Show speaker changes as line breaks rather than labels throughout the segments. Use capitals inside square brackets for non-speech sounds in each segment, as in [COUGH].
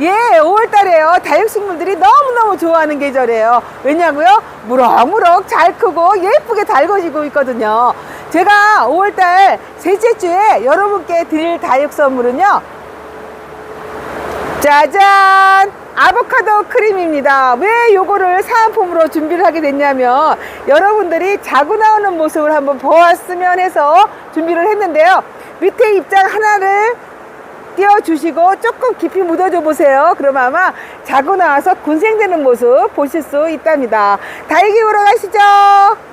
예, 5월달에요. 다육식물들이 너무너무 좋아하는 계절이에요. 왜냐고요? 무럭무럭 잘 크고 예쁘게 달궈지고 있거든요. 제가 5월달 셋째 주에 여러분께 드릴 다육 선물은요. 짜잔! 아보카도 크림입니다. 왜 요거를 사은품으로 준비를 하게 됐냐면 여러분들이 자고 나오는 모습을 한번 보았으면 해서 준비를 했는데요. 밑에 입장 하나를 띄워주시고 조금 깊이 묻어줘 보세요. 그럼 아마 자고 나와서 군생되는 모습 보실 수 있답니다. 다육이 보러 가시죠.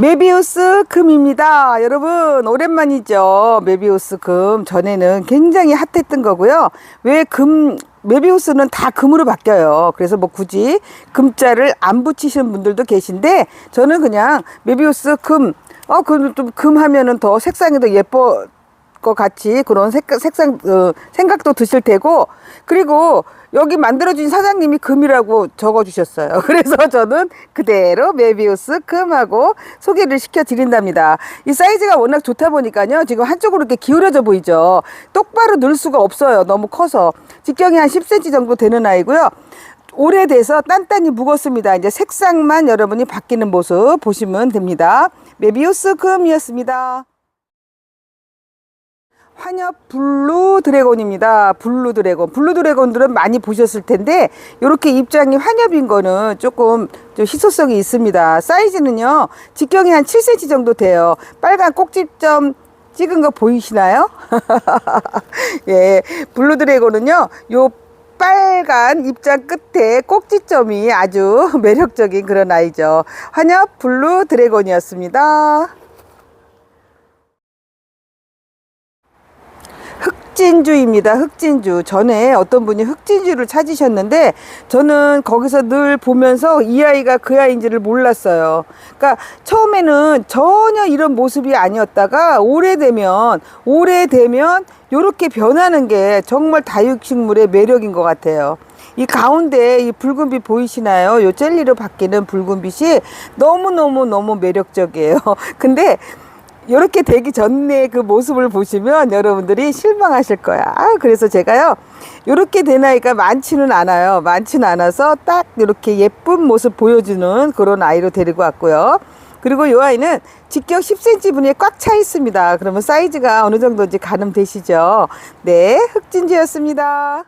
메비우스 금입니다. 여러분, 오랜만이죠. 메비우스 금. 전에는 굉장히 핫했던 거고요. 왜 금, 메비우스는 다 금으로 바뀌어요. 그래서 뭐 굳이 금자를 안 붙이시는 분들도 계신데, 저는 그냥 메비우스 금, 어, 그, 좀금 하면은 더 색상이 더 예뻐, 것 같이 그런 색깔, 색상, 어, 생각도 드실 테고, 그리고 여기 만들어준 사장님이 금이라고 적어주셨어요. [LAUGHS] 그래서 저는 그대로 메비우스 금하고 소개를 시켜드린답니다. 이 사이즈가 워낙 좋다 보니까요. 지금 한쪽으로 이렇게 기울어져 보이죠. 똑바로 넣을 수가 없어요. 너무 커서. 직경이 한 10cm 정도 되는 아이고요. 오래돼서 단단히 묵었습니다. 이제 색상만 여러분이 바뀌는 모습 보시면 됩니다. 메비우스 금이었습니다. 환엽 블루 드래곤입니다. 블루 드래곤. 블루 드래곤들은 많이 보셨을 텐데 이렇게 입장이 환엽인 거는 조금 좀 희소성이 있습니다. 사이즈는요. 직경이 한 7cm 정도 돼요. 빨간 꼭지점 찍은 거 보이시나요? [LAUGHS] 예. 블루 드래곤은요. 요 빨간 입장 끝에 꼭지점이 아주 [LAUGHS] 매력적인 그런 아이죠. 환엽 블루 드래곤이었습니다. 흑진주입니다. 흑진주. 전에 어떤 분이 흑진주를 찾으셨는데 저는 거기서 늘 보면서 이 아이가 그 아이인지를 몰랐어요. 그러니까 처음에는 전혀 이런 모습이 아니었다가 오래되면 오래되면 이렇게 변하는 게 정말 다육식물의 매력인 것 같아요. 이 가운데 이 붉은 빛 보이시나요? 요 젤리로 바뀌는 붉은 빛이 너무너무너무 매력적이에요. [LAUGHS] 근데 이렇게 되기 전에 그 모습을 보시면 여러분들이 실망하실 거야. 아, 그래서 제가요, 이렇게 된 아이가 많지는 않아요. 많지는 않아서 딱 이렇게 예쁜 모습 보여주는 그런 아이로 데리고 왔고요. 그리고 이 아이는 직경 10cm 분에 꽉 차 있습니다. 그러면 사이즈가 어느 정도인지 가늠되시죠? 네, 흑진지였습니다.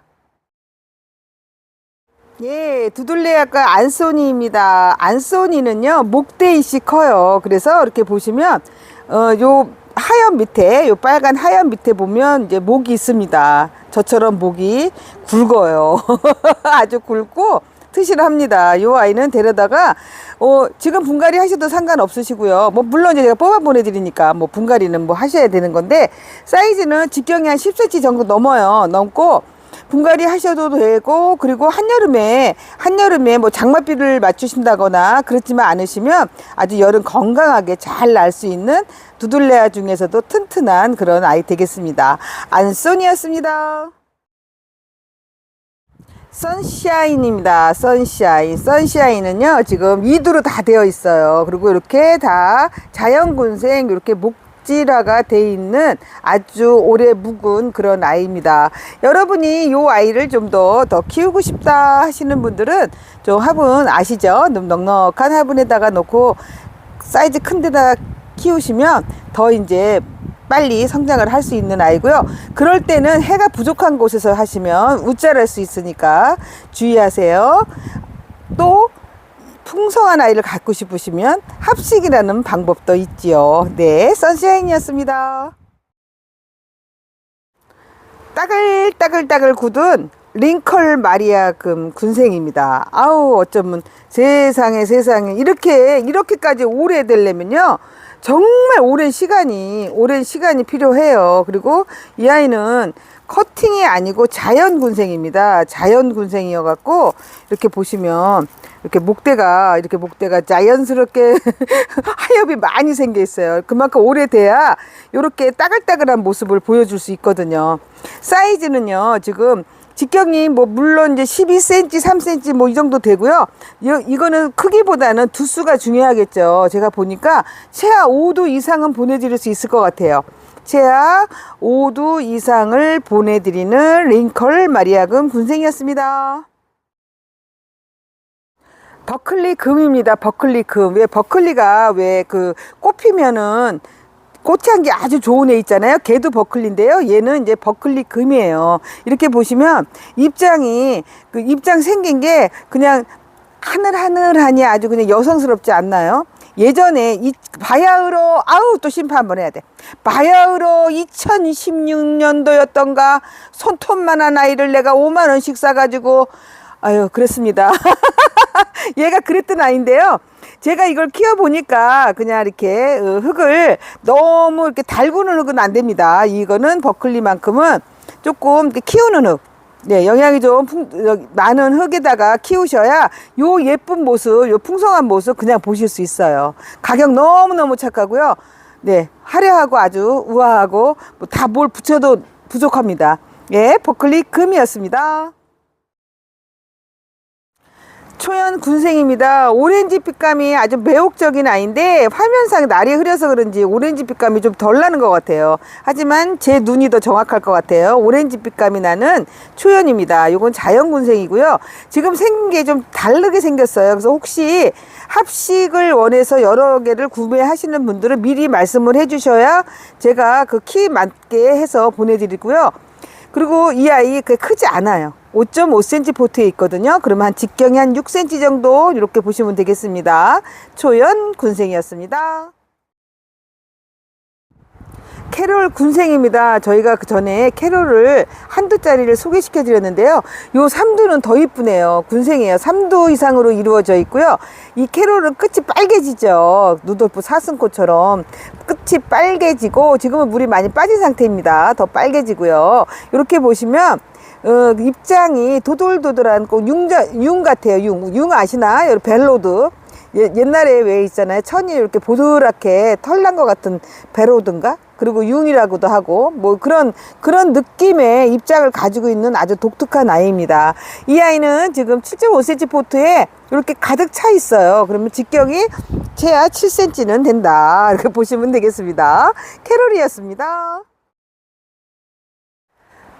예, 두둘레아까 안소니입니다. 안소니는요, 목대이씨 커요. 그래서 이렇게 보시면, 어, 요 하얀 밑에, 요 빨간 하얀 밑에 보면 이제 목이 있습니다. 저처럼 목이 굵어요. [LAUGHS] 아주 굵고, 튼실합니다. 요 아이는 데려다가, 어, 지금 분갈이 하셔도 상관없으시고요. 뭐, 물론 제가 뽑아 보내 드리니까, 뭐, 분갈이는 뭐 하셔야 되는 건데, 사이즈는 직경이 한 10cm 정도 넘어요. 넘고, 분갈이 하셔도 되고 그리고 한여름에 한여름에 뭐 장맛비를 맞추신다거나 그렇지만 않으시면 아주 여름 건강하게 잘 날 수 있는 두들레아 중에서도 튼튼한 그런 아이 되겠습니다. 안소니였습니다. 선샤인입니다. 선샤인. 선샤인은요, 지금 2두로 다 되어 있어요. 그리고 이렇게 다 자연군생, 이렇게 목 지라가 돼 있는 아주 오래 묵은 그런 아이입니다. 여러분이 이 아이를 좀더더 키우고 싶다 하시는 분들은 좀 화분 아시죠? 좀 넉넉한 화분에다가 놓고 사이즈 큰 데다 키우시면 더 이제 빨리 성장을 할 수 있는 아이고요. 그럴 때는 해가 부족한 곳에서 하시면 우짜할 수 있으니까 주의하세요. 또 풍성한 아이를 갖고 싶으시면 합식이라는 방법도 있지요. 네, 선샤인이었습니다. 따글따글따글 굳은 링컬 마리아 금 군생입니다. 아우 어쩌면 세상에 세상에 이렇게 이렇게까지 오래 되려면요 정말 오랜 시간이 오랜 시간이 필요해요. 그리고 이 아이는 커팅이 아니고 자연 군생입니다. 자연 군생이어 갖고 이렇게 보시면 이렇게 목대가 이렇게 목대가 자연스럽게 [LAUGHS] 하엽이 많이 생겨 있어요. 그만큼 오래돼야 이렇게 따글따글한 모습을 보여줄 수 있거든요. 사이즈는요 지금 직경이 뭐 물론 이제 12cm, 3cm 뭐 이 정도 되고요. 이, 이거는 크기보다는 두수가 중요하겠죠. 제가 보니까 최하 5도 이상은 보내드릴 수 있을 것 같아요. 최하 5도 이상을 보내드리는 링컬 마리아금 군생이었습니다. 버클리 금입니다. 버클리 금. 왜 버클리가 왜 그 꽃피면은 꽃향기 아주 좋은 애 있잖아요. 걔도 버클리인데요. 얘는 이제 버클리 금이에요. 이렇게 보시면 입장이 그 입장 생긴 게 그냥 하늘하늘하니 아주 그냥 여성스럽지 않나요? 예전에 이 바야흐로 아우 또 심판 한번 해야 돼. 바야흐로 2016년도였던가 손톱만한 아이를 내가 5만 원씩 사가지고 아유 그랬습니다. [LAUGHS] 얘가 그랬던 아이인데요. 제가 이걸 키워보니까 그냥 이렇게 어, 흙을 너무 이렇게 달구는 흙은 안 됩니다. 이거는 버클리만큼은 조금 키우는 흙. 네, 영양이 좀 풍, 어, 많은 흙에다가 키우셔야 요 예쁜 모습, 요 풍성한 모습 그냥 보실 수 있어요. 가격 너무너무 착하고요. 네, 화려하고 아주 우아하고 뭐 다 뭘 붙여도 부족합니다. 예, 버클리 금이었습니다. 초연 군생입니다. 오렌지 빛감이 아주 매혹적인 아이인데 화면상 날이 흐려서 그런지 오렌지 빛감이 좀 덜 나는 것 같아요. 하지만 제 눈이 더 정확할 것 같아요. 오렌지 빛감이 나는 초연입니다. 이건 자연 군생이고요. 지금 생긴 게 좀 다르게 생겼어요. 그래서 혹시 합식을 원해서 여러 개를 구매하시는 분들은 미리 말씀을 해주셔야 제가 그 키 맞게 해서 보내드리고요. 그리고 이 아이 그 크지 않아요. 5.5cm 포트에 있거든요. 그러면 한 직경이 한 6cm 정도 이렇게 보시면 되겠습니다. 초연 군생이었습니다. 캐롤 군생입니다. 저희가 그 전에 캐롤을 한두 짜리를 소개시켜 드렸는데요. 요 삼두는 더 이쁘네요. 군생이에요. 삼두 이상으로 이루어져 있고요. 이 캐롤은 끝이 빨개지죠. 누돌프 사슴꽃처럼 끝이 빨개지고 지금은 물이 많이 빠진 상태입니다. 더 빨개지고요. 이렇게 보시면 어, 입장이 도돌도돌한 꼭 융자, 융 같아요. 융. 융 아시나? 벨로드. 예, 옛날에 왜 있잖아요. 천이 이렇게 보드랗게 털난 것 같은 베로든가? 그리고 융이라고도 하고, 뭐 그런, 그런 느낌의 입장을 가지고 있는 아주 독특한 아이입니다. 이 아이는 지금 7.5cm 포트에 이렇게 가득 차 있어요. 그러면 직경이 최하 7cm는 된다. [LAUGHS] 이렇게 보시면 되겠습니다. 캐롤이었습니다.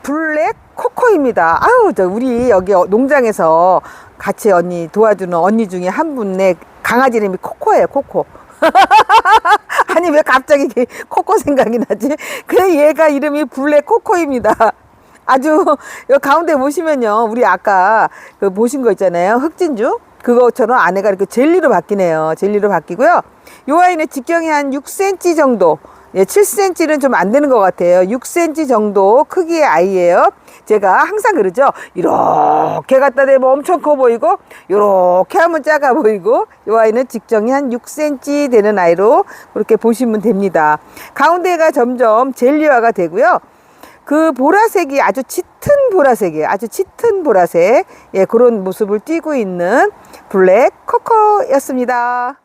블랙 코코입니다. 아우, 저 우리 여기 농장에서 같이 언니 도와주는 언니 중에 한 분의 강아지 이름이 코코예요, 코코. [LAUGHS] 아니, 왜 갑자기 코코 생각이 나지? 그래, 얘가 이름이 블랙 코코입니다. 아주, 가운데 보시면요. 우리 아까 그 보신 거 있잖아요. 흑진주. 그거처럼 안에가 이렇게 젤리로 바뀌네요. 젤리로 바뀌고요. 요 아이는 직경이 한 6cm 정도. 예, 7cm는 좀 안 되는 것 같아요. 6cm 정도 크기의 아이예요. 제가 항상 그러죠. 이렇게 갖다 대면 엄청 커 보이고, 이렇게 하면 작아 보이고, 이 아이는 직정이 한 6cm 되는 아이로 그렇게 보시면 됩니다. 가운데가 점점 젤리화가 되고요. 그 보라색이 아주 짙은 보라색이에요. 아주 짙은 보라색. 예, 그런 모습을 띠고 있는 블랙 코코였습니다.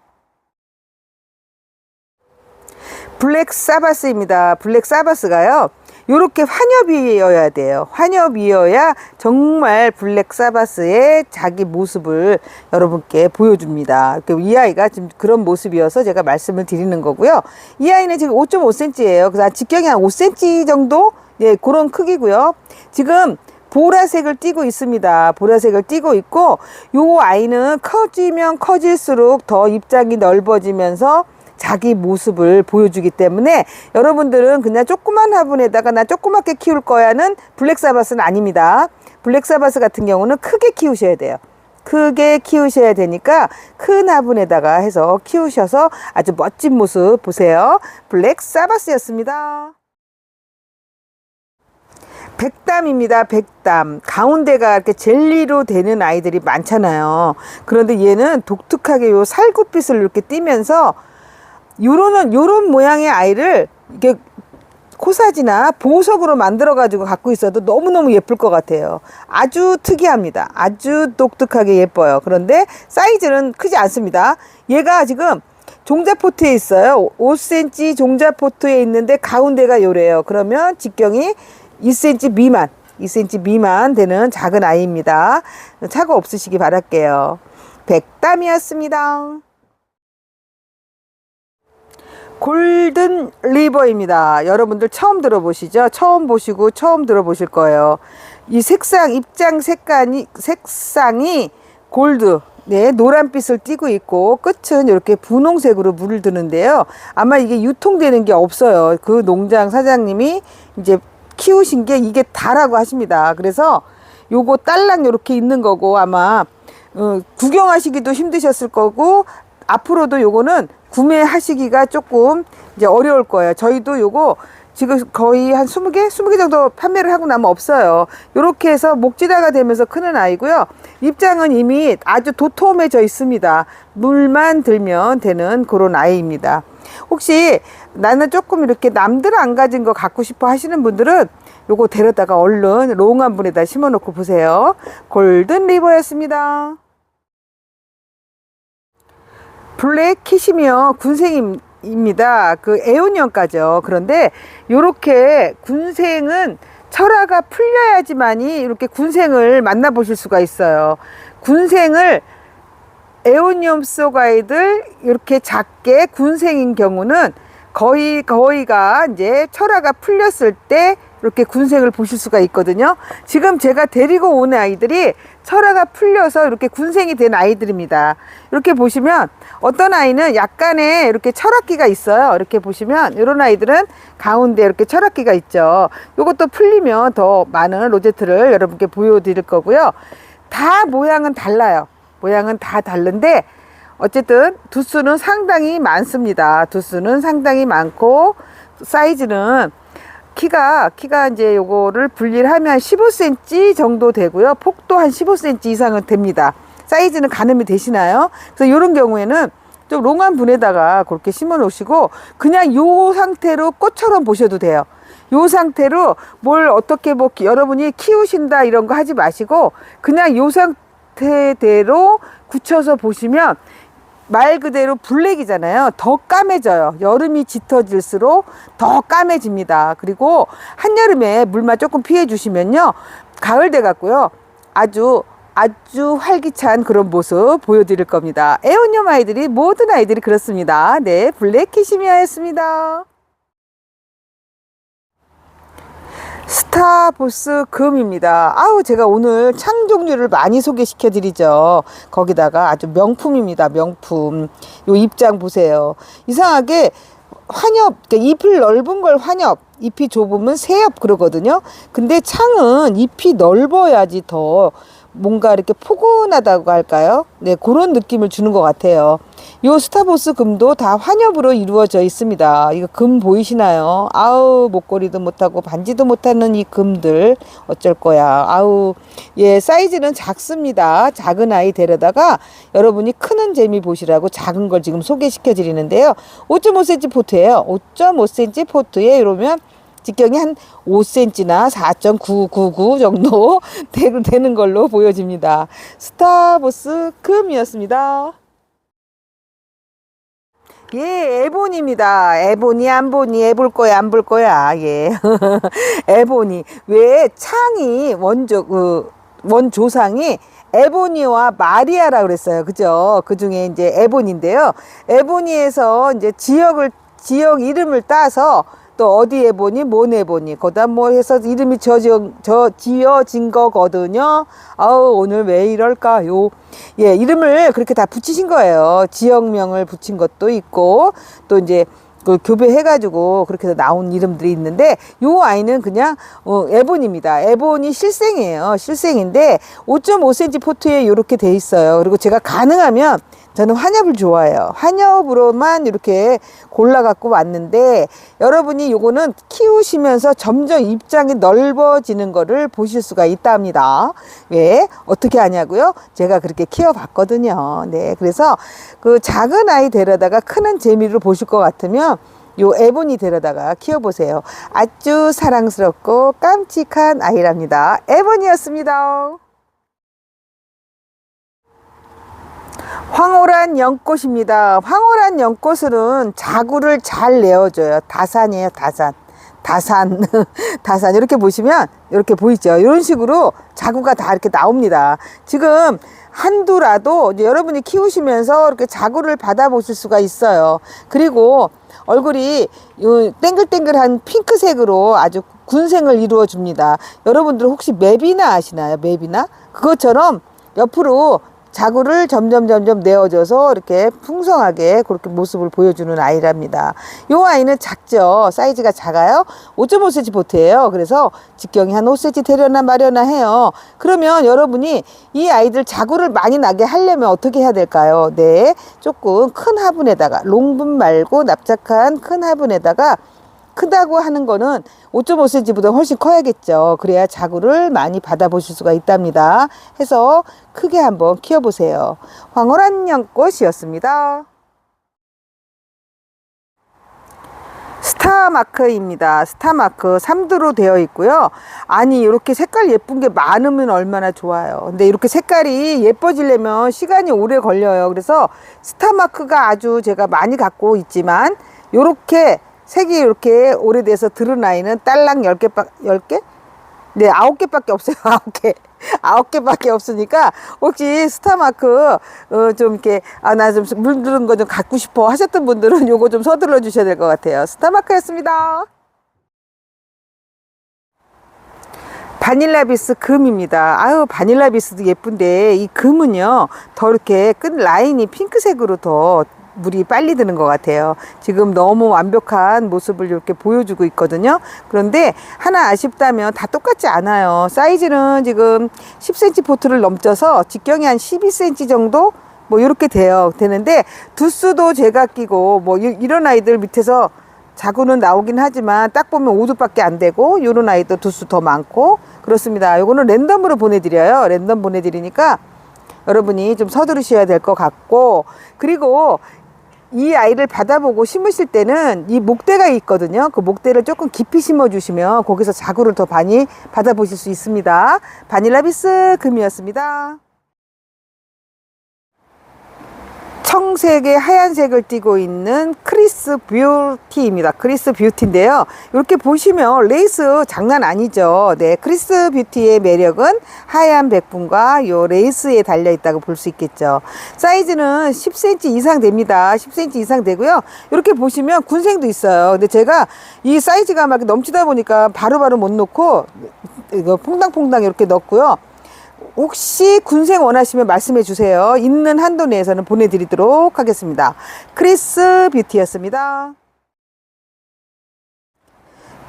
블랙 사바스입니다. 블랙 사바스가요. 요렇게 환엽이어야 돼요. 환엽이어야 정말 블랙 사바스의 자기 모습을 여러분께 보여줍니다. 이 아이가 지금 그런 모습이어서 제가 말씀을 드리는 거고요. 이 아이는 지금 5.5cm예요. 그래서 직경이 한 5cm 정도? 예, 그런 크기고요. 지금 보라색을 띠고 있습니다. 보라색을 띠고 있고 요 아이는 커지면 커질수록 더 입장이 넓어지면서 자기 모습을 보여주기 때문에 여러분들은 그냥 조그만 화분에다가 나 조그맣게 키울 거야는 블랙사바스는 아닙니다. 블랙사바스 같은 경우는 크게 키우셔야 돼요. 크게 키우셔야 되니까 큰 화분에다가 해서 키우셔서 아주 멋진 모습 보세요. 블랙 사바스였습니다. 백담입니다. 백담. 가운데가 이렇게 젤리로 되는 아이들이 많잖아요. 그런데 얘는 독특하게 요 살구빛을 이렇게 띠면서 요런 요런 모양의 아이를 이렇게 코사지나 보석으로 만들어 가지고 갖고 있어도 너무너무 예쁠 것 같아요. 아주 특이합니다. 아주 독특하게 예뻐요. 그런데 사이즈는 크지 않습니다. 얘가 지금 종자포트에 있어요. 5cm 종자포트에 있는데 가운데가 요래요. 그러면 직경이 2cm 미만. 2cm 미만 되는 작은 아이입니다. 차가 없으시기 바랄게요. 백담이었습니다. 골든 리버입니다. 여러분들 처음 들어보시죠? 처음 보시고 처음 들어보실 거예요. 이 색상, 입장 색깔이, 색상이 골드, 네, 노란빛을 띠고 있고 끝은 이렇게 분홍색으로 물을 드는데요. 아마 이게 유통되는 게 없어요. 그 농장 사장님이 이제 키우신 게 이게 다라고 하십니다. 그래서 요거 딸랑 이렇게 있는 거고 아마 어, 구경하시기도 힘드셨을 거고 앞으로도 요거는 구매하시기가 조금 이제 어려울 거예요. 저희도 요거 지금 거의 한 20개? 20개 정도 판매를 하고 나면 없어요. 요렇게 해서 목지다가 되면서 크는 아이고요. 입장은 이미 아주 도톰해져 있습니다. 물만 들면 되는 그런 아이입니다. 혹시 나는 조금 이렇게 남들 안 가진 거 갖고 싶어 하시는 분들은 요거 데려다가 얼른 롱한 분에다 심어 놓고 보세요. 골든 리버였습니다. 블랙 키시미어 군생입니다. 그 애온년가죠. 그런데 요렇게 군생은 철화가 풀려야지만이 이렇게 군생을 만나보실 수가 있어요. 군생을 에오니움 소가이들 이렇게 작게 군생인 경우는 거의 거의가 이제 철화가 풀렸을 때 이렇게 군생을 보실 수가 있거든요. 지금 제가 데리고 온 아이들이 철화가 풀려서 이렇게 군생이 된 아이들입니다. 이렇게 보시면 어떤 아이는 약간의 이렇게 철학기가 있어요. 이렇게 보시면 이런 아이들은 가운데 이렇게 철학기가 있죠. 이것도 풀리면 더 많은 로제트를 여러분께 보여드릴 거고요. 다 모양은 달라요. 모양은 다 다른데 어쨌든 두수는 상당히 많습니다. 두수는 상당히 많고 사이즈는 키가 키가 이제 요거를 분리를 하면 한 15cm 정도 되고요. 폭도 한 15cm 이상은 됩니다. 사이즈는 가늠이 되시나요? 그래서 이런 경우에는 좀 롱한 분에다가 그렇게 심어 놓으시고 그냥 요 상태로 꽃처럼 보셔도 돼요. 요 상태로 뭘 어떻게 뭐 기- 여러분이 키우신다 이런 거 하지 마시고 그냥 요 상태대로 굳혀서 보시면 말 그대로 블랙이잖아요. 더 까매져요. 여름이 짙어질수록 더 까매집니다. 그리고 한여름에 물만 조금 피해 주시면요. 가을 돼 갖고요. 아주 아주 활기찬 그런 모습 보여드릴 겁니다. 애완용 아이들이 모든 아이들이 그렇습니다. 네, 블랙 키시미아였습니다. 스타보스 금입니다. 아우 제가 오늘 창 종류를 많이 소개시켜 드리죠. 거기다가 아주 명품입니다. 명품. 요 입장 보세요. 이상하게 환엽, 그러니까 잎을 넓은 걸 환엽, 잎이 좁으면 새엽 그러거든요. 근데 창은 잎이 넓어야지 더 뭔가 이렇게 포근하다고 할까요? 네, 그런 느낌을 주는 것 같아요. 요 스타보스 금도 다 환엽으로 이루어져 있습니다. 이거 금 보이시나요? 아우, 목걸이도 못하고 반지도 못하는 이 금들 어쩔 거야. 아우, 예, 사이즈는 작습니다. 작은 아이 데려다가 여러분이 크는 재미 보시라고 작은 걸 지금 소개시켜 드리는데요. 5.5cm 포트예요. 5.5cm 포트에 이러면 직경이 한 5cm나 4.999 정도 [LAUGHS] 되- 되는 걸로 보여집니다. 스타보스 금이었습니다. 예, 에본입니다. 에본이 안 보니 에볼 거야 안 볼 거야. 예. [LAUGHS] 에본이 왜 창이 원조 그 원 조상이 에보니와 마리아라 그랬어요. 그죠? 그 중에 이제 에본인데요. 에보니에서 이제 지역을 지역 이름을 따서 또 어디 에 보니 뭔 에보니 거다 뭐 해서 이름이 저지어 저 지어진 거거든요. 아우 오늘 왜 이럴까요? 예 이름을 그렇게 다 붙이신 거예요. 지역명을 붙인 것도 있고 또 이제 그 교배해가지고 그렇게 해서 나온 이름들이 있는데 요 아이는 그냥 어, 에본입니다. 에본이 실생이에요. 실생인데 5.5cm 포트에 이렇게 돼 있어요. 그리고 제가 가능하면 저는 환엽을 좋아해요. 환엽으로만 이렇게 골라 갖고 왔는데 여러분이 요거는 키우시면서 점점 입장이 넓어지는 거를 보실 수가 있답니다. 왜? 어떻게 하냐고요? 제가 그렇게 키워봤거든요. 네. 그래서 그 작은 아이 데려다가 크는 재미를 보실 것 같으면 요 에본이 데려다가 키워보세요. 아주 사랑스럽고 깜찍한 아이랍니다. 에본이었습니다. 황홀한 연꽃입니다. 황홀한 연꽃은 자구를 잘 내어줘요. 다산이에요, 다산. 다산, [LAUGHS] 다산 이렇게 보시면 이렇게 보이죠. 이런 식으로 자구가 다 이렇게 나옵니다. 지금 한두라도 이제 여러분이 키우시면서 이렇게 자구를 받아보실 수가 있어요. 그리고 얼굴이 요 땡글땡글한 핑크색으로 아주 군생을 이루어 줍니다. 여러분들 혹시 맵이나 아시나요? 맵이나? 그것처럼 옆으로 자구를 점점 점점 내어줘서 이렇게 풍성하게 그렇게 모습을 보여주는 아이랍니다. 이 아이는 작죠. 사이즈가 작아요. 5.5cm 보트예요. 그래서 직경이 한 5cm 되려나 마려나 해요. 그러면 여러분이 이 아이들 자구를 많이 나게 하려면 어떻게 해야 될까요? 네, 조금 큰 화분에다가 롱분 말고 납작한 큰 화분에다가 크다고 하는 거는 5.5cm보다 훨씬 커야겠죠. 그래야 자구를 많이 받아보실 수가 있답니다. 해서 크게 한번 키워보세요. 황홀한 연꽃이었습니다. 스타마크입니다. 스타마크 3두로 되어 있고요. 아니 이렇게 색깔 예쁜 게 많으면 얼마나 좋아요. 근데 이렇게 색깔이 예뻐지려면 시간이 오래 걸려요. 그래서 스타마크가 아주 제가 많이 갖고 있지만 이렇게 색이 이렇게 오래돼서 들은 아이는 딸랑 10개, 10개? 네, 아홉 개밖에 없어요. [LAUGHS] 아홉 개. 아홉 개밖에 없으니까 혹시 스타마크 어, 좀 이렇게 아 나 좀 물들은 거 좀 갖고 싶어 하셨던 분들은 [LAUGHS] 요거 좀 서둘러 주셔야 될 것 같아요. 스타마크였습니다. 바닐라비스 금입니다. 아유 바닐라비스도 예쁜데 이 금은요 더 이렇게 끝 라인이 핑크색으로 더 물이 빨리 드는 것 같아요. 지금 너무 완벽한 모습을 이렇게 보여주고 있거든요. 그런데 하나 아쉽다면 다 똑같지 않아요. 사이즈는 지금 10cm 포트를 넘쳐서 직경이 한 12cm 정도 뭐 이렇게 돼요. 되는데 두수도 제가 끼고 뭐 이- 이런 아이들 밑에서 자구는 나오긴 하지만 딱 보면 5두밖에 안 되고 요런 아이도 두수 더 많고 그렇습니다. 요거는 랜덤으로 보내드려요. 랜덤 보내드리니까 여러분이 좀 서두르셔야 될 것 같고 그리고 이 아이를 받아보고 심으실 때는 이 목대가 있거든요. 그 목대를 조금 깊이 심어주시면 거기서 자구를 더 많이 받아보실 수 있습니다. 바닐라비스 금이었습니다. 청색에 하얀색을 띠고 있는 크리스 뷰티입니다. 크리스 뷰티인데요. 이렇게 보시면 레이스 장난 아니죠. 네, 크리스 뷰티의 매력은 하얀 백분과 요 레이스에 달려 있다고 볼 수 있겠죠. 사이즈는 10cm 이상 됩니다. 10cm 이상 되고요. 이렇게 보시면 군생도 있어요. 근데 제가 이 사이즈가 막 넘치다 보니까 바로바로 못 놓고 이거 퐁당퐁당 이렇게 넣고요. 혹시 군생 원하시면 말씀해 주세요. 있는 한도 내에서는 보내드리도록 하겠습니다. 크리스 뷰티였습니다.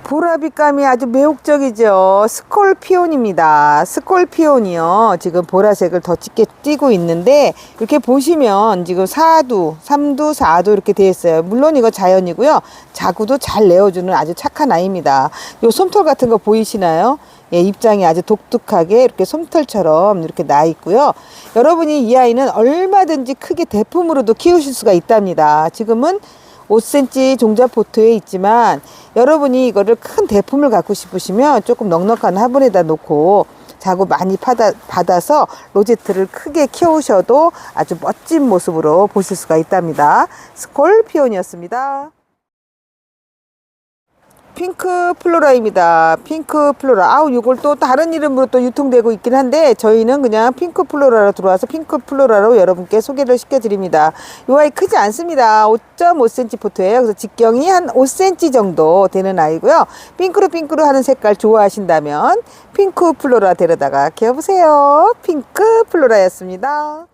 보라빛감이 아주 매혹적이죠. 스콜피온입니다. 스콜피온이요. 지금 보라색을 더 짙게 띄고 있는데 이렇게 보시면 지금 4두, 3두, 4두 이렇게 되어 있어요. 물론 이거 자연이고요. 자구도 잘 내어주는 아주 착한 아이입니다. 요 솜털 같은 거 보이시나요? 예, 입장이 아주 독특하게 이렇게 솜털처럼 이렇게 나 있고요. 여러분이 이 아이는 얼마든지 크게 대품으로도 키우실 수가 있답니다. 지금은 5cm 종자 포트에 있지만 여러분이 이거를 큰 대품을 갖고 싶으시면 조금 넉넉한 화분에다 놓고 자구 많이 받아, 받아서 로제트를 크게 키우셔도 아주 멋진 모습으로 보실 수가 있답니다. 스콜피온이었습니다. 핑크 플로라입니다. 핑크 플로라. 아우, 이걸 또 다른 이름으로 또 유통되고 있긴 한데, 저희는 그냥 핑크 플로라로 들어와서 핑크 플로라로 여러분께 소개를 시켜드립니다. 이 아이 크지 않습니다. 5.5cm 포트예요. 그래서 직경이 한 5cm 정도 되는 아이고요. 핑크로 핑크로 하는 색깔 좋아하신다면, 핑크 플로라 데려다가 키워보세요. 핑크 플로라였습니다.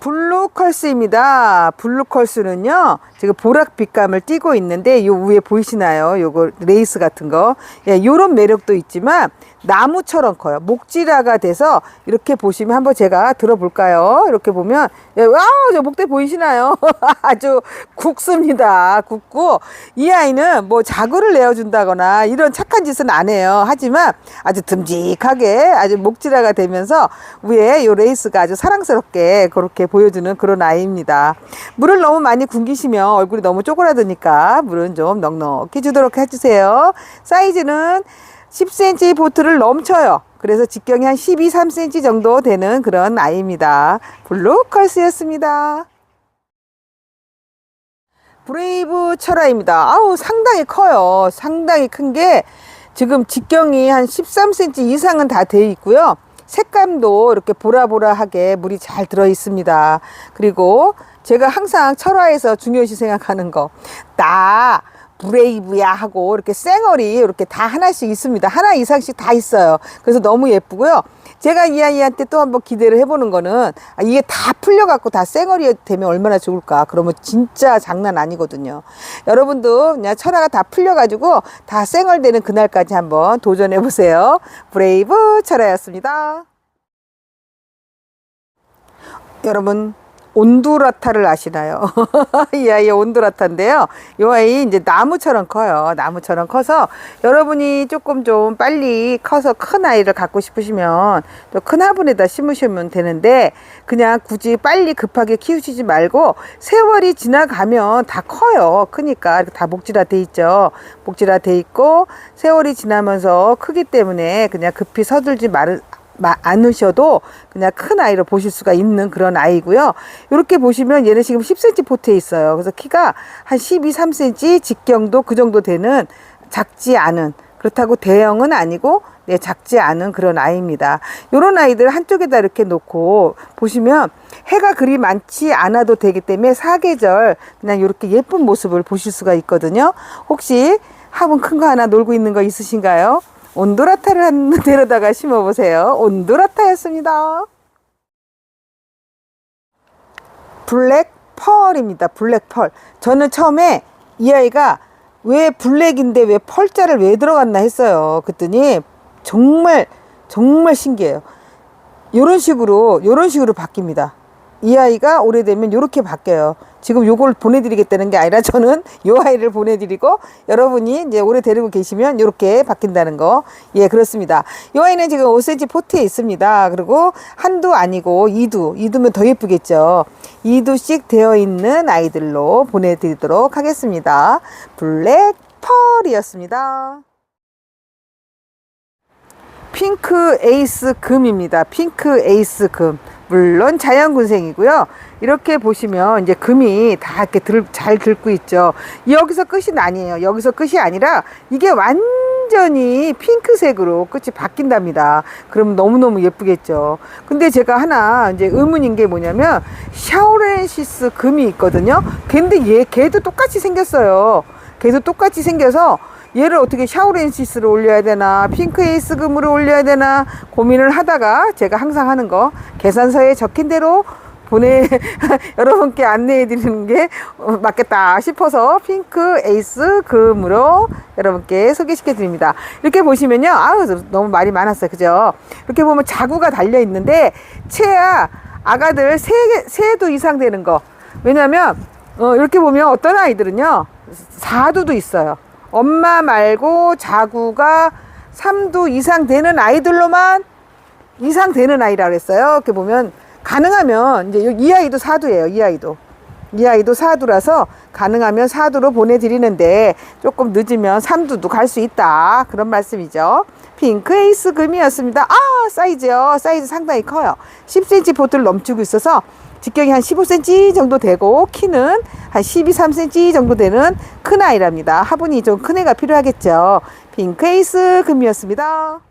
블루컬스입니다. 블루컬스는요, 지금 보랏빛감을 띠고 있는데, 요 위에 보이시나요? 요거 레이스 같은 거. 예, 요런 매력도 있지만, 나무처럼 커요. 목지라가 돼서, 이렇게 보시면 한번 제가 들어볼까요? 이렇게 보면, 예, 와우, 저 목대 보이시나요? [LAUGHS] 아주 굵습니다. 굵고, 이 아이는 뭐 자구를 내어준다거나, 이런 착한 짓은 안 해요. 하지만, 아주 듬직하게, 아주 목지라가 되면서, 위에 요 레이스가 아주 사랑스럽게 그렇게 보여주는 그런 아이입니다. 물을 너무 많이 굶기시면 얼굴이 너무 쪼그라드니까 물은 좀 넉넉히 주도록 해주세요. 사이즈는 10cm 보트를 넘쳐요. 그래서 직경이 한 12, 3cm 정도 되는 그런 아이입니다. 블루컬스였습니다. 브레이브 철화입니다. 아우 상당히 커요. 상당히 큰 게 지금 직경이 한 13cm 이상은 다 돼 있고요. 색감도 이렇게 보라보라하게 물이 잘 들어 있습니다. 그리고 제가 항상 철화에서 중요시 생각하는 거, 나 브레이브야 하고 이렇게 쌩얼이 이렇게 다 하나씩 있습니다. 하나 이상씩 다 있어요. 그래서 너무 예쁘고요. 제가 이 아이한테 또 한번 기대를 해보는 거는 아, 이게 다 풀려갖고 다 쌩얼이 되면 얼마나 좋을까. 그러면 진짜 장난 아니거든요. 여러분도 그냥 철화가 다 풀려가지고 다 쌩얼 되는 그날까지 한번 도전해보세요. 브레이브 철화였습니다. 여러분 온두라타를 아시나요? [LAUGHS] 이 아이의 온두라타인데요. 이 아이 이제 나무처럼 커요. 나무처럼 커서 여러분이 조금 좀 빨리 커서 큰 아이를 갖고 싶으시면 또 큰 화분에다 심으시면 되는데 그냥 굳이 빨리 급하게 키우시지 말고 세월이 지나가면 다 커요. 크니까 다 목질화 돼 있죠. 목질화 돼 있고 세월이 지나면서 크기 때문에 그냥 급히 서둘지 말 마- 않으셔도 그냥 큰 아이로 보실 수가 있는 그런 아이고요. 이렇게 보시면 얘는 지금 10cm 포트에 있어요. 그래서 키가 한 12, 3cm 직경도 그 정도 되는 작지 않은 그렇다고 대형은 아니고 네, 작지 않은 그런 아이입니다. 이런 아이들 한쪽에다 이렇게 놓고 보시면 해가 그리 많지 않아도 되기 때문에 사계절 그냥 이렇게 예쁜 모습을 보실 수가 있거든요. 혹시 화분 큰 거 하나 놀고 있는 거 있으신가요? 온도라타를 한 [LAUGHS] 데려다가 심어보세요. 온도라타였습니다. 블랙 펄입니다. 블랙 펄. 저는 처음에 이 아이가 왜 블랙인데 왜 펄자를 왜 들어갔나 했어요. 그랬더니 정말 정말 신기해요. 요런 식으로 요런 식으로 바뀝니다. 이 아이가 오래되면 요렇게 바뀌어요. 지금 요걸 보내드리겠다는 게 아니라 저는 [LAUGHS] 요 아이를 보내드리고 여러분이 이제 오래 데리고 계시면 요렇게 바뀐다는 거. 예, 그렇습니다. 요 아이는 지금 5cm 포트에 있습니다. 그리고 한두 아니고 이두, 이두면 더 예쁘겠죠. 이두씩 되어 있는 아이들로 보내드리도록 하겠습니다. 블랙 펄이었습니다. 핑크 에이스 금입니다. 핑크 에이스 금. 물론 자연군생이고요. 이렇게 보시면 이제 금이 다 이렇게 들, 잘 긁고 있죠. 여기서 끝이 아니에요. 여기서 끝이 아니라 이게 완전히 핑크색으로 끝이 바뀐답니다. 그럼 너무너무 예쁘겠죠. 근데 제가 하나 이제 의문인 게 뭐냐면 샤오렌시스 금이 있거든요. 근데 얘 걔도 똑같이 생겼어요. 걔도 똑같이 생겨서 얘를 어떻게 샤오렌시스를 올려야 되나 핑크 에이스 금으로 올려야 되나 고민을 하다가 제가 항상 하는 거 계산서에 적힌 대로 보내 [LAUGHS] 여러분께 안내해 드리는 게 어, 맞겠다 싶어서 핑크 에이스 금으로 여러분께 소개시켜 드립니다. 이렇게 보시면요. 아우 너무 말이 많았어요. 그죠? 이렇게 보면 자구가 달려 있는데 채야 아가들 세 개, 세두 이상 되는 거. 왜냐면 어, 이렇게 보면 어떤 아이들은요. 4두도 있어요. 엄마 말고 자구가 3두 이상 되는 아이들로만 이상 되는 아이라 그랬어요. 이렇게 보면 가능하면 이제 이 아이도 사두예요. 이 아이도. 이 아이도 사두라서 가능하면 사두로 보내드리는데 조금 늦으면 삼두도 갈 수 있다. 그런 말씀이죠. 핑크 에이스 금이었습니다. 아, 사이즈요. 사이즈 상당히 커요. 10cm 보트를 넘치고 있어서 직경이 한 15cm 정도 되고 키는 한 12, 3cm 정도 되는 큰 아이랍니다. 화분이 좀 큰 애가 필요하겠죠. 에이스 금이었습니다.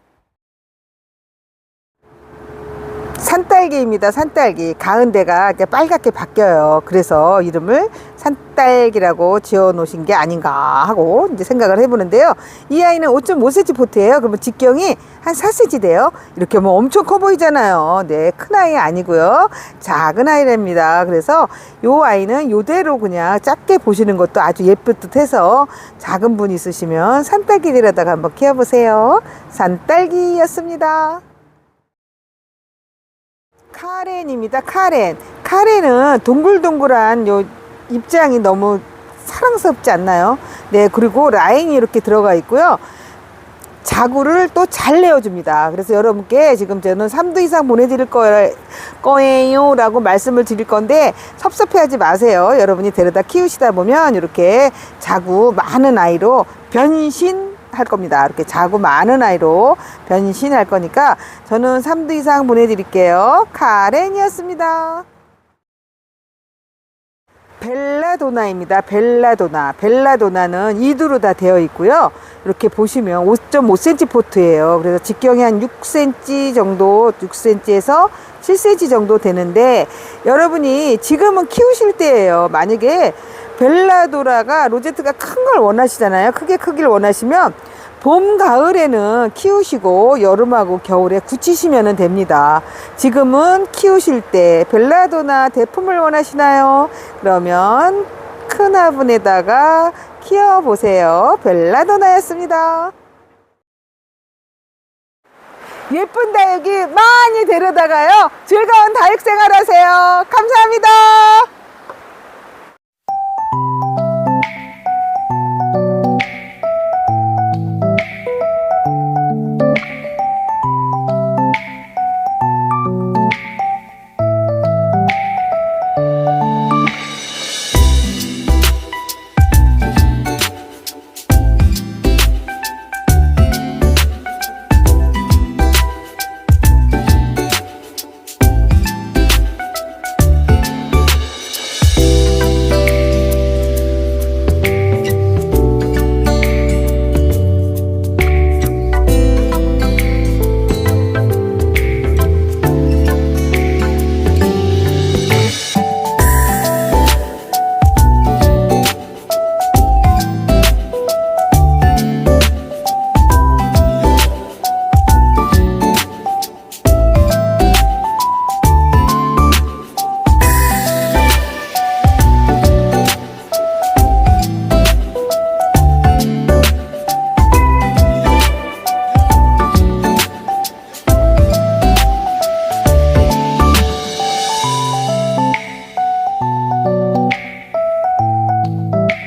산딸기입니다. 산딸기. 이렇게 빨갛게 바뀌어요. 그래서 이름을 산딸기라고 지어 놓으신 게 아닌가 하고 이제 생각을 해보는데요. 이 아이는 5.5cm 포트예요. 그러면 직경이 한 4cm 돼요. 이렇게 뭐 엄청 커 보이잖아요. 네, 큰 아이 아니고요. 작은 아이랍니다. 그래서 요 아이는 요대로 그냥 작게 보시는 것도 아주 예쁠 듯 해서 작은 분 있으시면 산딸기들에다가 한번 키워보세요. 산딸기였습니다. 카렌입니다. 카렌. 카렌은 동글동글한 요 입장이 너무 사랑스럽지 않나요? 네, 그리고 라인이 이렇게 들어가 있고요. 자구를 또 잘 내어줍니다. 그래서 여러분께 지금 저는 3두 이상 보내드릴 거, 거예요. 라고 말씀을 드릴 건데 섭섭해하지 마세요. 여러분이 데려다 키우시다 보면 이렇게 자구 많은 아이로 변신 할 겁니다. 이렇게 자고 많은 아이로 변신할 거니까 저는 3두 이상 보내드릴게요. 카렌이었습니다. 벨라도나입니다. 벨라도나. 벨라도나는 이두로 다 되어 있고요. 이렇게 보시면 5.5cm 포트예요. 그래서 직경이 한 6cm 정도, 6cm에서 7cm 정도 되는데 여러분이 지금은 키우실 때예요. 만약에 벨라도라가 로제트가 큰 걸 원하시잖아요. 크게 크기를 원하시면 봄, 가을에는 키우시고 여름하고 겨울에 굳히시면 됩니다. 지금은 키우실 때 벨라도나 대품을 원하시나요? 그러면 큰 화분에다가 키워보세요. 벨라도나였습니다. 예쁜 다육이 많이 데려다가요. 즐거운 다육 생활 하세요. 감사합니다. Thank you.